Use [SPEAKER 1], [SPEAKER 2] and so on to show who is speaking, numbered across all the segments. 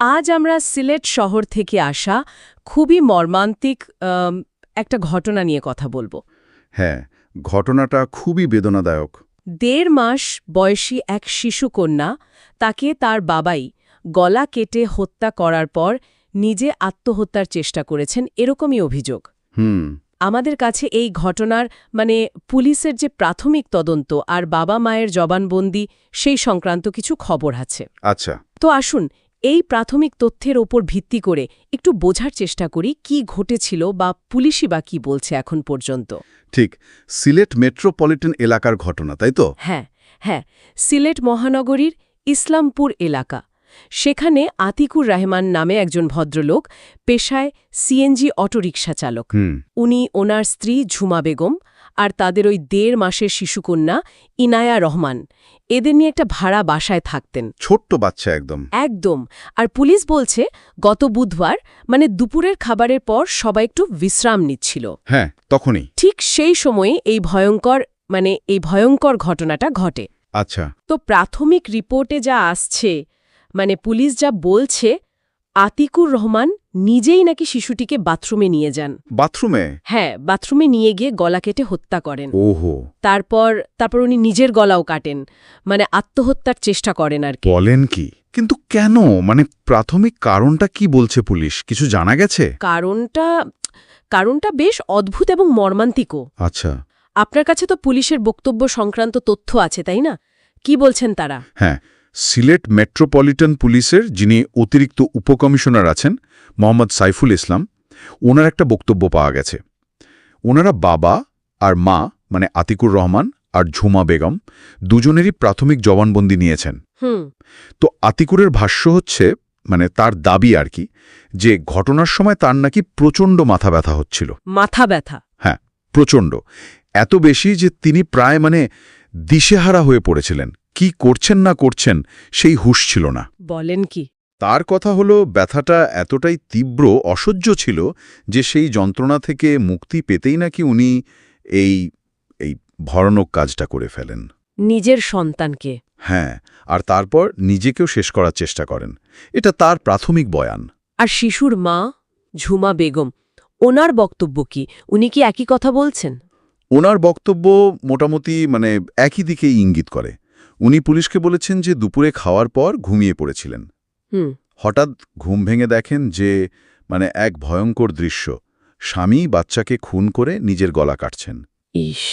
[SPEAKER 1] আজ আমরা সিলেট শহর থেকে আসা খুবই মর্মান্তিক একটা ঘটনা নিয়ে কথা বলব।
[SPEAKER 2] হ্যাঁ ঘটনাটা খুবই বেদনাদায়ক।
[SPEAKER 1] দেড় মাস বয়সী এক শিশু কন্যা তাকে তার বাবাই গলা কেটে হত্যা করার পর নিজে আত্মহত্যার চেষ্টা করেছেন এরকমই অভিযোগ।
[SPEAKER 2] হুম।
[SPEAKER 1] আমাদের কাছে এই ঘটনার মানে পুলিশের যে প্রাথমিক তদন্ত আর বাবা মায়ের জবানবন্দি সেই সংক্রান্ত কিছু খবর আছে।
[SPEAKER 2] আচ্ছা।
[SPEAKER 1] তো আসুন এই প্রাথমিক তথ্যের ওপর ভিত্তি করে একটু বোঝার চেষ্টা করি কি ঘটেছিল বা পুলিশই বা কি বলছে এখন পর্যন্ত।
[SPEAKER 2] ঠিক সিলেট মেট্রোপলিটন এলাকার ঘটনা তাই তো?
[SPEAKER 1] হ্যাঁ হ্যাঁ সিলেট মহানগরীর ইসলামপুর এলাকা। সেখানে আতিকুর রহমান নামে একজন ভদ্রলোক পেশায় সিএনজি অটোরিকশা চালক। উনি ওনার স্ত্রী ঝুমা বেগম আর তাদের ওই দেড় মাসের শিশুকন্যা ইনায়া রহমান। এদের নিয়ে একটা ভাড়া বাসায় থাকতেন।
[SPEAKER 2] ছোট্ট বাচ্চা একদম।
[SPEAKER 1] একদম। আর পুলিশ বলছে গত বুধবার মানে দুপুরের খাবারের পর সবাই একটু বিশ্রাম নিচ্ছিল।
[SPEAKER 2] হ্যাঁ তখনই।
[SPEAKER 1] ঠিক সেই সময়ে এই ভয়ঙ্কর মানে এই ভয়ঙ্কর ঘটনাটা ঘটে।
[SPEAKER 2] আচ্ছা।
[SPEAKER 1] তো প্রাথমিক রিপোর্টে যা আসছে মানে পুলিশ যা বলছে আতিকুর রহমান নিজেই নাকি শিশুটিকে বাথরুমে নিয়ে যান।
[SPEAKER 2] বাথরুমে?
[SPEAKER 1] হ্যাঁ বাথরুমে নিয়ে গিয়ে গলা কেটে হত্যা করেন।
[SPEAKER 2] ওহো।
[SPEAKER 1] তারপর তারপর উনি নিজের গলাও কাটেন। মানে আত্মহত্যার চেষ্টা করেন আর কি।
[SPEAKER 2] বলেন কি? কিন্তু কেন? মানে প্রাথমিক কারণটা কি বলছে পুলিশ? কিছু জানা গেছে?
[SPEAKER 1] কারণটা কারণটা বেশ অদ্ভুত এবং মর্মান্তিকও।
[SPEAKER 2] আচ্ছা।
[SPEAKER 1] আপনার কাছে তো পুলিশের বক্তব্য সংক্রান্ত তথ্য আছে তাই না? কি বলছেন তারা?
[SPEAKER 2] হ্যাঁ সিলেট মেট্রোপলিটন পুলিশের যিনি অতিরিক্ত উপকমিশনার আছেন মোহাম্মদ সাইফুল ইসলাম ওনার একটা বক্তব্য পাওয়া গেছে। ওনারা বাবা আর মা মানে আতিকুর রহমান আর ঝুমা বেগম দুজনেরই প্রাথমিক জবানবন্দি নিয়েছেন। তো আতিকুরের ভাষ্য হচ্ছে মানে তার দাবি আর কি যে ঘটনার সময় তার নাকি প্রচণ্ড মাথা ব্যথা হচ্ছিল।
[SPEAKER 1] মাথা ব্যথা?
[SPEAKER 2] হ্যাঁ প্রচণ্ড। এত বেশি যে তিনি প্রায় মানে দিশেহারা হয়ে পড়েছিলেন। কি করছেন না করছেন সেই হুশ ছিল না।
[SPEAKER 1] বলেন কি?
[SPEAKER 2] তার কথা হলো ব্যথাটা এতটাই তীব্র অসহ্য ছিল যে সেই যন্ত্রণা থেকে মুক্তি পেতেই নাকি উনি এই এই ভয়ানক কাজটা করে ফেলেন।
[SPEAKER 1] নিজের সন্তানকে।
[SPEAKER 2] হ্যাঁ আর তারপর নিজেকেও শেষ করার চেষ্টা করেন। এটা তার প্রাথমিক বয়ান।
[SPEAKER 1] আর শিশুর মা ঝুমা বেগম ওনার বক্তব্য কি? উনি কি একই কথা বলছেন?
[SPEAKER 2] ওনার বক্তব্য মোটামুটি মানে একই দিকেই ইঙ্গিত করে। উনি পুলিশকে বলেছেন যে দুপুরে খাওয়ার পর ঘুমিয়ে পড়েছিলেন। হঠাৎ ঘুম ভেঙে দেখেন যে মানে এক ভয়ঙ্কর দৃশ্য। স্বামী বাচ্চাকে খুন করে নিজের গলা কাটছেন।
[SPEAKER 1] ইস।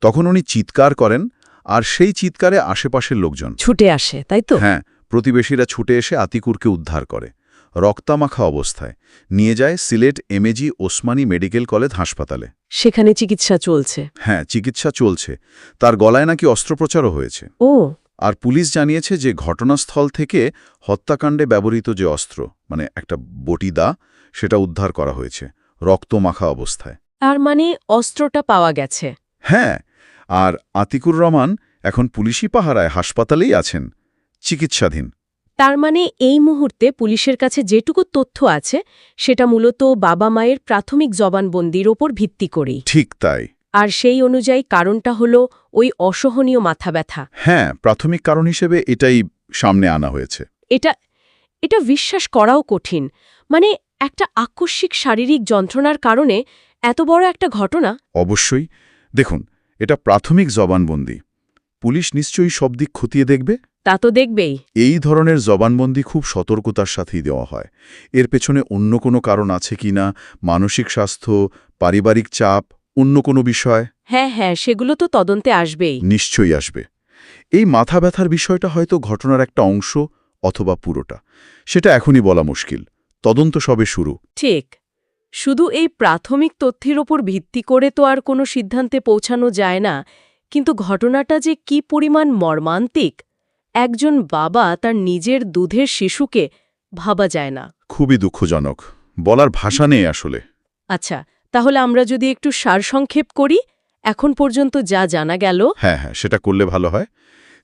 [SPEAKER 2] তখন উনি চিৎকার করেন আর সেই চিৎকারে আশেপাশের লোকজন
[SPEAKER 1] ছুটে আসে তাই তো?
[SPEAKER 2] হ্যাঁ প্রতিবেশীরা ছুটে এসে আতিকুরকে উদ্ধার করে। রক্তামাখা অবস্থায়। নিয়ে যায় Sylhet MAG Osmani medical college হাসপাতালে।
[SPEAKER 1] সেখানে চিকিৎসা চলছে।
[SPEAKER 2] হ্যাঁ চিকিৎসা চলছে। তার গলায় নাকি অস্ত্রোপচারও হয়েছে।
[SPEAKER 1] ও।
[SPEAKER 2] আর পুলিশ জানিয়েছে যে ঘটনাস্থল থেকে হত্যাকাণ্ডে ব্যবহৃত যে অস্ত্র মানে একটা বটিদা সেটা উদ্ধার করা হয়েছে রক্তমাখা অবস্থায়।
[SPEAKER 1] তার মানে অস্ত্রটা পাওয়া গেছে।
[SPEAKER 2] হ্যাঁ আর আতিকুর রহমান এখন পুলিশি পাহারায় হাসপাতালেই আছেন চিকিৎসাধীন।
[SPEAKER 1] তার মানে এই মুহূর্তে পুলিশের কাছে যেটুকু তথ্য আছে সেটা মূলত বাবা মায়ের প্রাথমিক জবানবন্দির ওপর ভিত্তি করেই।
[SPEAKER 2] ঠিক তাই।
[SPEAKER 1] আর সেই অনুযায়ী কারণটা হলো ওই অসহনীয় মাথা ব্যথা।
[SPEAKER 2] হ্যাঁ প্রাথমিক কারণ হিসেবে এটাই সামনে আনা হয়েছে।
[SPEAKER 1] এটা এটা বিশ্বাস করাও কঠিন। মানে একটা আকস্মিক শারীরিক যন্ত্রণার কারণে এত বড় একটা ঘটনা?
[SPEAKER 2] অবশ্যই। দেখুন এটা প্রাথমিক জবানবন্দি। পুলিশ নিশ্চয়ই সব দিক খতিয়ে দেখবে?
[SPEAKER 1] তা তো দেখবেই।
[SPEAKER 2] এই ধরনের জবানবন্দি খুব সতর্কতার সাথেই দেওয়া হয়। এর পেছনে অন্য কোনো কারণ আছে কি না? মানসিক স্বাস্থ্য পারিবারিক চাপ অন্য কোনো বিষয়?
[SPEAKER 1] হ্যাঁ হ্যাঁ সেগুলো তো তদন্তে আসবেই।
[SPEAKER 2] নিশ্চয়ই আসবে। এই মাথা ব্যথার বিষয়টা হয়তো ঘটনার একটা অংশ অথবা পুরোটা। সেটা এখনই বলা মুশকিল। তদন্ত সবে শুরু।
[SPEAKER 1] ঠিক। শুধু এই প্রাথমিক তথ্যের ওপর ভিত্তি করে তো আর কোনো সিদ্ধান্তে পৌঁছানো যায় না কিন্তু ঘটনাটা যে কি পরিমাণ মর্মান্তিক একজন বাবা তার নিজের দুধের শিশুকে ভাবা যায় না।
[SPEAKER 2] খুবই দুঃখজনক। বলার ভাষা নেই আসলে।
[SPEAKER 1] আচ্ছা তাহলে আমরা যদি একটু সারসংক্ষেপ করি এখন পর্যন্ত যা জানা গেল।
[SPEAKER 2] হ্যাঁ হ্যাঁ সেটা করলে ভালো হয়।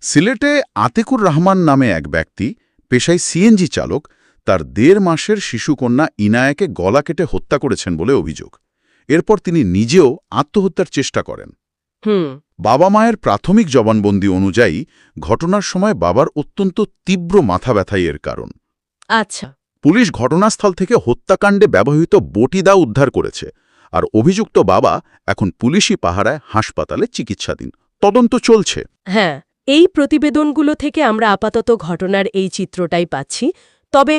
[SPEAKER 2] সিলেটে আতেকুর রহমান নামে এক ব্যক্তি পেশায় সিএনজি চালক তার দেড় মাসের শিশুকন্যা ইনায়াকে গলা কেটে হত্যা করেছেন বলে অভিযোগ। এরপর তিনি নিজেও আত্মহত্যার চেষ্টা করেন।
[SPEAKER 1] হুম।
[SPEAKER 2] বাবা মায়ের প্রাথমিক জবানবন্দি অনুযায়ী ঘটনার সময় বাবার অত্যন্ত তীব্র মাথা ব্যথাই এর কারণ।
[SPEAKER 1] আচ্ছা।
[SPEAKER 2] পুলিশ ঘটনাস্থল থেকে হত্যাকাণ্ডে ব্যবহৃত বটিদা উদ্ধার করেছে আর অভিযুক্ত বাবা এখন পুলিশি পাহারায় হাসপাতালে চিকিৎসাধীন। তদন্ত চলছে।
[SPEAKER 1] হ্যাঁ এই প্রতিবেদনগুলো থেকে আমরা আপাতত ঘটনার এই চিত্রটাই পাচ্ছি। তবে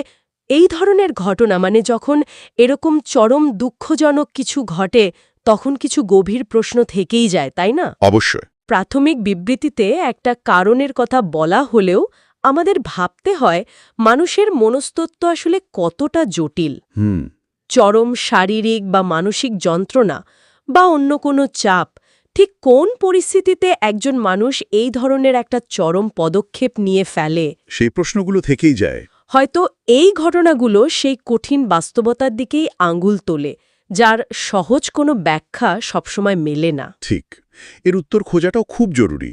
[SPEAKER 1] এই ধরনের ঘটনা মানে যখন এরকম চরম দুঃখজনক কিছু ঘটে তখন কিছু গভীর প্রশ্ন থেকেই যায় তাই না?
[SPEAKER 2] অবশ্যই।
[SPEAKER 1] প্রাথমিক বিবৃতিতে একটা কারণের কথা বলা হলেও আমাদের ভাবতে হয় মানুষের মনস্তত্ত্ব আসলে কতটা জটিল।
[SPEAKER 2] হুম।
[SPEAKER 1] চরম শারীরিক বা মানসিক যন্ত্রণা বা অন্য কোনো চাপ ঠিক কোন পরিস্থিতিতে একজন মানুষ এই ধরনের একটা চরম পদক্ষেপ নিয়ে ফেলে?
[SPEAKER 2] সেই প্রশ্নগুলো থেকেই যায়।
[SPEAKER 1] হয়তো এই ঘটনাগুলো সেই কঠিন বাস্তবতার দিকেই আঙ্গুল তোলে। যার সহজ কোনো ব্যাখ্যা সবসময় মেলে না।
[SPEAKER 2] ঠিক। এর উত্তর খোঁজাটাও খুব জরুরি।